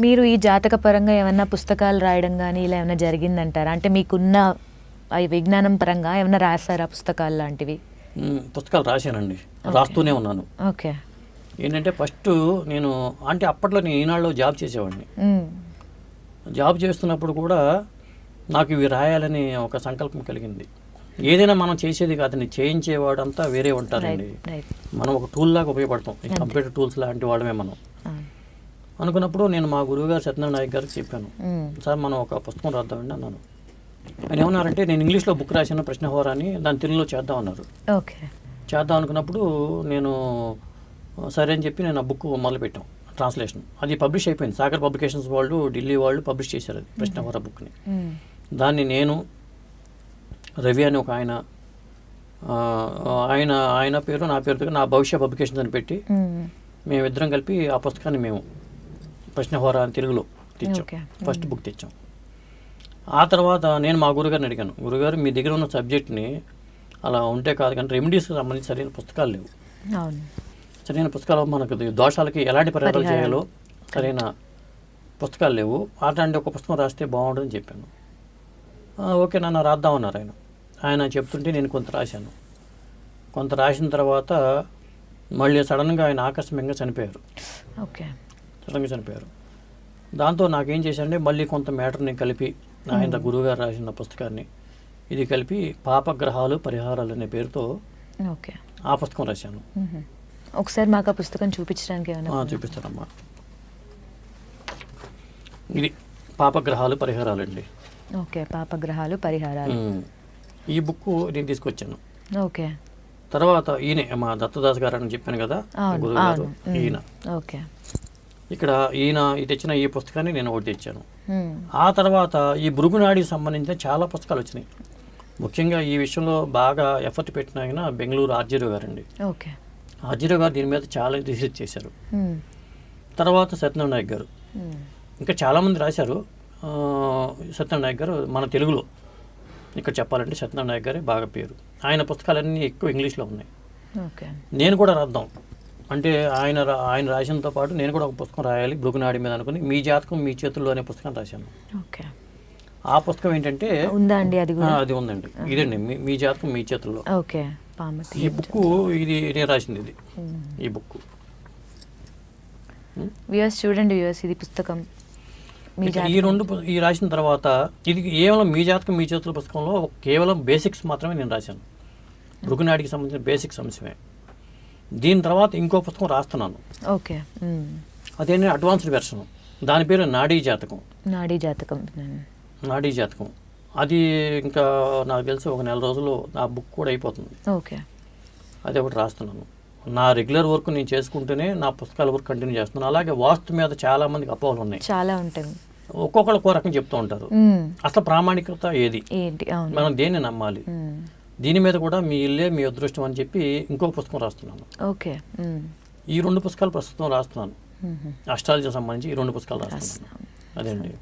మీరు ఈ జాతక పరంగా ఏమన్నా పుస్తకాలు రాయడం కానీ ఇలా ఏమైనా జరిగిందంటారా? అంటే మీకున్న విజ్ఞానం పరంగా ఏమైనా రాస్తారా పుస్తకాలు లాంటివి? పుస్తకాలు రాశానండి. రాస్తూనే ఉన్నాను. ఓకే. ఏంటంటే ఫస్ట్ నేను అంటే అప్పట్లో నేను ఈనాడులో జాబ్ చేసేవాడిని. జాబ్ చేస్తున్నప్పుడు కూడా నాకు ఇవి రాయాలని ఒక సంకల్పం కలిగింది. ఏదైనా మనం చేసేది కాదండి చేయించేవాడంతా వేరే ఉంటారండి. మనం ఒక టూల్ లాగా ఉపయోగపడతాం. కంప్యూటర్ టూల్స్ లాంటి వాడమే మనం. అనుకున్నప్పుడు నేను మా గురువుగారు సత్యనారాయణ నాయక్ గారికి చెప్పాను. సార్ మనం ఒక పుస్తకం రాద్దామండి అన్నాను. ఆయన ఏమన్నారంటే నేను ఇంగ్లీష్లో బుక్ రాసిన ప్రశ్నహోర అని దాన్ని తెలుగులో చేద్దాం అన్నారు. ఓకే. చేద్దాం అనుకున్నప్పుడు నేను సరే అని చెప్పి నేను ఆ బుక్ మొదలుపెట్టాం ట్రాన్స్లేషన్. అది పబ్లిష్ అయిపోయింది. సాగర్ పబ్లికేషన్స్ వాళ్ళు ఢిల్లీ వాళ్ళు పబ్లిష్ చేశారు అది ప్రశ్నహోర బుక్ని. మ్మ్. దాన్ని నేను రవి అని ఒక ఆయన ఆయన ఆయన పేరు నా పేరుతో నా భవిష్య పబ్లికేషన్స్ అని పెట్టి మ్మ్. మేమిద్దరం కలిపి ఆ పుస్తకాన్ని మేము ప్రశ్నహోర అని తెలుగులో తెచ్చాం. ఫస్ట్ బుక్ తెచ్చాం. ఆ తర్వాత నేను మా గురుగారిని అడిగాను. గురుగారు మీ దగ్గర ఉన్న సబ్జెక్ట్ని అలా ఉంటే కాదు కానీ రెమెడీస్కి సంబంధించి సరైన పుస్తకాలు లేవు. సరైన పుస్తకాలు మనకు దోషాలకి ఎలాంటి పరిహారాలు. చేయాలో సరైన పుస్తకాలు లేవు. అట్లాంటి ఒక పుస్తకం రాస్తే బాగుంటుందని చెప్పాను. "ఆ, ఓకే నాన్న రాద్దామన్నారు ఆయన. ఆయన చెప్తుంటే నేను కొంత రాశాను. కొంత రాసిన తర్వాత మళ్ళీ సడన్గా ఆయన ఆకస్మికంగా చనిపోయారు. ఓకే. సడన్గా చనిపోయారు దాంతో నాకేం చేశానంటే మళ్ళీ కొంత మ్యాటర్ని కలిపి ఆయన గురువుగారు రాసిన పుస్తకాన్ని ఇది కలిపి పాపగ్రహాలు పరిహారాలు అనే పేరుతో ఓకే. ఆ పుస్తకం రాశాను. ఒకసారి మాకు ఆ పుస్తకం చూపించడానికి ఏమైనా చూపిస్తానమ్మా. ఇది పాపగ్రహాలు పరిహారాలు అండి ఓకే పాపగ్రహాలు పరిహారాలు. ఈ బుక్ నేను తీసుకొచ్చాను. ఓకే. తర్వాత ఈయన మా దత్తదాస్ గారు అని చెప్పాను కదా అవును. మ్మ్. ఈయన. ఓకే. ఇక్కడ ఈయన ఈ తెచ్చిన ఈ పుస్తకాన్ని నేను ఒకటి తెచ్చాను. ఆ తర్వాత ఈ భృగునాడికి సంబంధించిన చాలా పుస్తకాలు వచ్చినాయి. ముఖ్యంగా ఈ విషయంలో బాగా ఎఫర్ట్ పెట్టిన ఆయన బెంగళూరు ఆర్జీరావు గారండి. ఓకే. ఆర్జీరావు గారు దీని మీద చాలా రీసెర్చ్ చేశారు. తర్వాత సత్యనారాయణ నాయక్ గారు. ఇంకా చాలామంది రాశారు. సత్యనారాయణ నాయక్ గారు మన తెలుగులో. ఇక్కడ చెప్పాలంటే సత్యనారాయణ నాయక్ గారే బాగా పేరు. ఆయన పుస్తకాలన్నీ ఎక్కువ ఇంగ్లీష్లో ఉన్నాయి. ఓకే. నేను కూడా రాద్దాం. అంటే ఆయన ఆయన రాసినతో పాటు నేను కూడా ఒక పుస్తకం రాయాలి భృగునాడి మీద అనుకుని. మీ జాతకం మీ చేతుల్లో అనే పుస్తకం రాశాను. ఓకే. ఆ పుస్తకం ఏంటంటే ఉందా అండి అది అది ఉందండి. ఇదండి. మీ జాతకం మీ చేతుల్లో. ఓకే. ఈ బుక్ ఇది నేను రాసింది ఇది. ఈ బుక్ వ్యూవర్స్ చూడండి వ్యూవర్స్ ఇది పుస్తకం ఈ రెండు ఈ రాసిన తర్వాత ఇది కేవలం మీ జాతకం మీ చేతుల పుస్తకంలో కేవలం బేసిక్స్ మాత్రమే నేను రాశాను. భృగునాడికి సంబంధించిన బేసిక్స్ అంశమే దీని తర్వాత ఇంకో పుస్తకం రాస్తున్నాను. ఓకే. అదేంటి? అడ్వాన్స్డ్ వెర్షన్ దాని పేరు నాడీ జాతకం. నాడీ జాతకం. నాడీ జాతకం. అది ఇంకా నాకు తెలిసి ఒక నెల రోజుల్లో నా బుక్ కూడా అయిపోతుంది. ఓకే. అది ఒకటి రాస్తున్నాను. నా రెగ్యులర్ వర్క్ నేను చేసుకుంటూనే నా పుస్తకాల వర్క్ కంటిన్యూ చేస్తున్నాను. అలాగే వాస్తు మీద చాలా మందికి అపోహలు ఉన్నాయి. చాలా ఉంటాయి. ఒక్కొక్కరు ఒక్కో రకం చెప్తూ ఉంటారు. అసలు ప్రామాణికత ఏది? మనం దేన్ని నమ్మాలి? మ్మ్. దీని మీద కూడా మీ ఇల్లే మీ అదృష్టం అని చెప్పి ఇంకొక పుస్తకం రాస్తున్నాను. ఓకే. ఈ రెండు పుస్తకాలు ప్రస్తుతం రాస్తున్నాను. అష్టాలజీ సంబంధించి ఈ రెండు పుస్తకాలు రాస్తున్నాను. అదే అండి